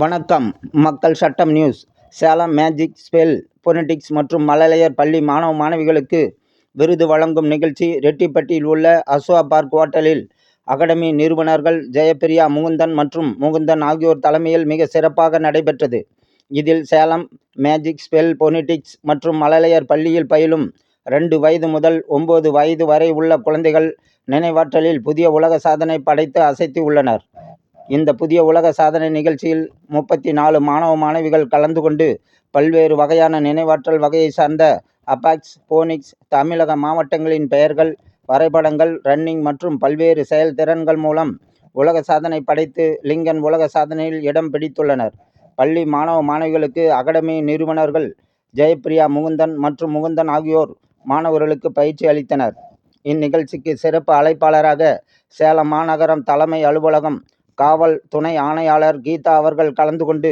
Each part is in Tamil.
வணக்கம் மக்கள் சட்டம் news. Salem magic spell phonics மற்றும் மழலையர் பள்ளி மாணவ மாணவிகளுக்கு விருது வழங்கும் நிகழ்ச்சி ரெட்டிப்பட்டியில் உள்ள அஸ்வா பார்க் ஹோட்டலில் அகாடமி நிறுவனர்கள் ஜெயப்பிரியா முகுந்தன் மற்றும் முகுந்தன் ஆகியோர் தலைமையில் மிக சிறப்பாக நடைபெற்றது. இதில் சேலம் மேஜிக் ஸ்பெல் பொனிடிக்ஸ் மற்றும் மழலையர் பள்ளியில் பயிலும் ரெண்டு வயது முதல் ஒம்பது வயது வரை உள்ள குழந்தைகள் நினைவாற்றலில் புதிய உலக சாதனை படைத்து அசைத்து உள்ளனர். இந்த புதிய உலக சாதனை நிகழ்ச்சியில் முப்பத்தி நாலு மாணவ மாணவிகள் கலந்து கொண்டு பல்வேறு வகையான நினைவாற்றல் வகையை சார்ந்த அபாக்ஸ் போனிக்ஸ் தமிழக மாவட்டங்களின் பெயர்கள் வரைபடங்கள் ரன்னிங் மற்றும் பல்வேறு செயல்திறன்கள் மூலம் உலக சாதனை படைத்து லிங்கன் உலக சாதனையில் இடம் பிடித்துள்ளனர். பள்ளி மாணவ மாணவிகளுக்கு அகாடமி நிறுவனர்கள் ஜெயப்பிரியா முகுந்தன் மற்றும் முகுந்தன் ஆகியோர் மாணவர்களுக்கு பயிற்சி அளித்தனர். இந்நிகழ்ச்சிக்கு சிறப்பு அழைப்பாளராக சேலம் மாநகரம் தலைமை அலுவலகம் காவல் துணை ஆணையாளர் கீதா அவர்கள் கலந்து கொண்டு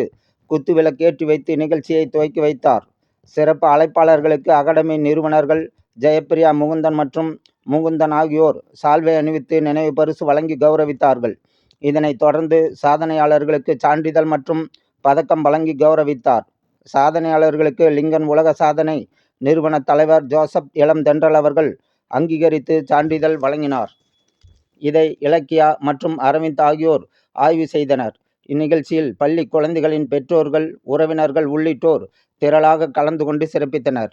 குத்துவிளக்கேற்றி வைத்து நிகழ்ச்சியை துவக்கி வைத்தார். சிறப்பு அழைப்பாளர்களுக்கு அகாடமி நிறுவனர்கள் ஜெயப்பிரியா முகுந்தன் மற்றும் முகுந்தன் ஆகியோர் சால்வை அணிவித்து நினைவு பரிசு வழங்கி கௌரவித்தார்கள். இதனைத் தொடர்ந்து சாதனையாளர்களுக்கு சான்றிதழ் மற்றும் பதக்கம் வழங்கி கௌரவித்தார். சாதனையாளர்களுக்கு லிங்கன் உலக சாதனை நிறுவன தலைவர் ஜோசப் இளம் தென்றல் அவர்கள் அங்கீகரித்து சான்றிதழ் வழங்கினார். இதை இலக்கியா மற்றும் அரவிந்த் ஆகியோர் ஆய்வு செய்தனர். இந்நிகழ்ச்சியில் பள்ளி குழந்தைகளின் பெற்றோர்கள் உறவினர்கள் உள்ளிட்டோர் திரளாக கலந்து கொண்டு சிறப்பித்தனர்.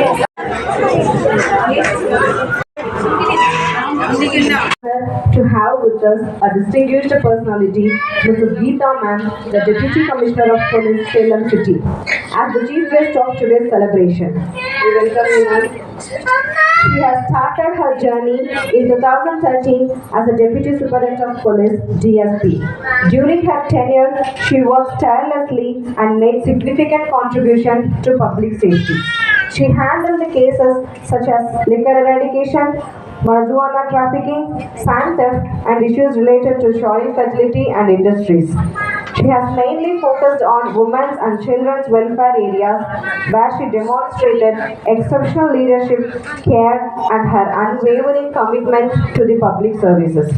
us a distinguished personality, Mrs. Geeta Ma'am, the Deputy Commissioner of Police, Salem City, as the chief guest of today's celebration. We welcome you, ma'am. She has started her journey in 2013 as a Deputy Superintendent of Police, DSP. During her tenure, she worked tirelessly and made significant contribution to public safety. She handled the cases such as liquor eradication, marijuana trafficking, sand theft, and issues related to shoring facility and industries. She has mainly focused on women's and children's welfare areas where she demonstrated exceptional leadership, care, and her unwavering commitment to the public services.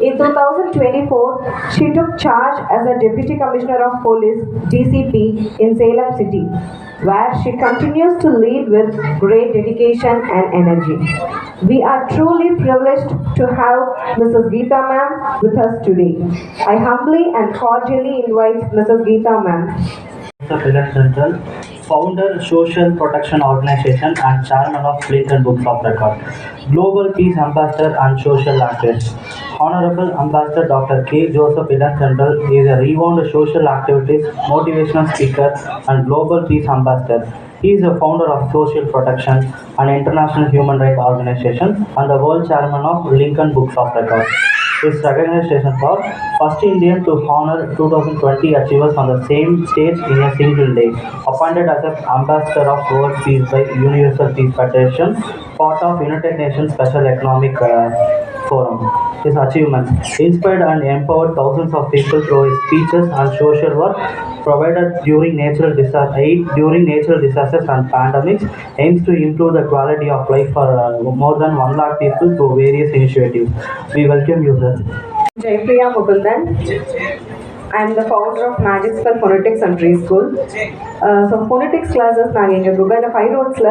In 2024, she took charge as a Deputy Commissioner of Police DCP in Salem City, where she continues to lead with great dedication and energy. We are truly privileged to have Mrs. Geeta Ma'am with us today. I humbly and cordially invite Mrs. Geeta Ma'am. Central, founder Social Protection Organization and chairman of Lincoln Books of Record, Global Peace Ambassador and Social Activist. Honorable Ambassador Dr. K. Joseph Central is a renowned social activist, motivational speaker and Global Peace Ambassador. He is the founder of Social Protection, an international human rights organization, and the world chairman of Lincoln Books of Record is recognition for first Indian to honor 2020 achievers on the same stage in a single day. Appointed as an ambassador of World Peace by Universal Peace Federation, part of United Nations Special Economic uh, Forum. His achievements inspired and empowered thousands of people through his speeches and social work provided during natural disaster aid during natural disasters and pandemics aims to improve the quality of life for uh, more than 1 lakh people through various initiatives. We welcome you, sir. Jaipriya Mukundan. I'm the founder of Magic Spell Phonetics and Preschool. Uh, so phonetics classes நாங்கள் எங்கள் குகையில் five ரோட்ஸில்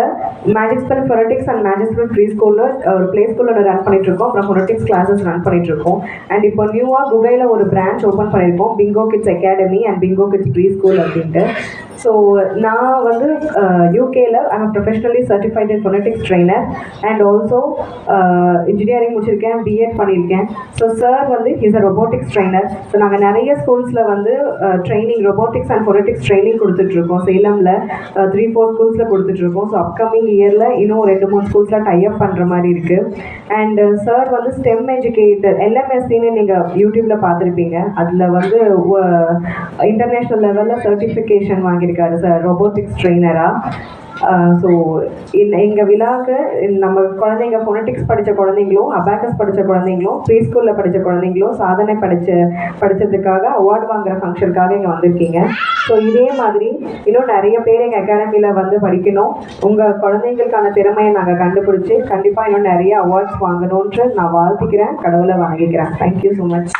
magic spell phonics and magic spell pre ஸ்கூலில் ஒரு ப்ளே ஸ்கூலில் ரன் பண்ணிட்டுருக்கோம். அப்புறம் ஃபொனட்டிக்ஸ் கிளாஸஸ் ரன் பண்ணிட்டுருக்கோம். அண்ட் இப்போ நியூவாக குகையில் ஒரு பிரான்ச் ஓப்பன் பண்ணியிருக்கோம். Bingo kids academy and bingo kids pre school அப்படின்ட்டு. ஸோ நான் வந்து யூகேல am professionally certified in phonics trainer and also engineering முடிச்சிருக்கேன் பிஎட் பண்ணியிருக்கேன். ஸோ சார் வந்து is a robotics trainer so நாங்கள் நிறைய ஸ்கூல்ஸில் வந்து training robotics and phonics training கொடுத்துட்ருக்கோம். சேலமில் த்ரீ ஃபோர் ஸ்கூல்ஸில் கொடுத்துட்ருக்கோம். ஸோ அப்கமிங் இயரில் இன்னும் ரெண்டு மூணு ஸ்கூல்ஸில் டைப் பண்ணுற மாதிரி இருக்குது அண்ட் சார் uh, வந்து ஸ்டெம் எஜுகேட்டர் எல்எம்எஸ்சின்னு நீங்கள் யூடியூப்பில் பார்த்துருப்பீங்க. அதில் வந்து இன்டர்நேஷ்னல் லெவலில் சர்டிஃபிகேஷன் வாங்கியிருக்காரு சார் ரொபோட்டிக்ஸ் ட்ரெயினராக ஸோ இல்லை எங்கள் விழாவுக்கு நம்ம குழந்தைங்க ஃபொனட்டிக்ஸ் படித்த குழந்தைங்களும் அபாக்கஸ் படித்த குழந்தைங்களும் ப்ரீ ஸ்கூலில் படித்த குழந்தைங்களும் சாதனை படித்த படித்ததுக்காக அவார்டு வாங்குற ஃபங்க்ஷனுக்காக இங்கே வந்திருக்கீங்க. ஸோ இதே மாதிரி இன்னும் நிறைய பேர் எங்கள் அகாடமியில் வந்து படிக்கணும். உங்கள் குழந்தைங்களுக்கான திறமையை நாங்கள் கண்டுபிடிச்சி கண்டிப்பாக இன்னும் நிறைய அவார்ட்ஸ் வாங்கணுன்ட்டு நான் வாழ்த்திக்கிறேன் கடவுளை வணங்கிக்கிறேன். Thank you so much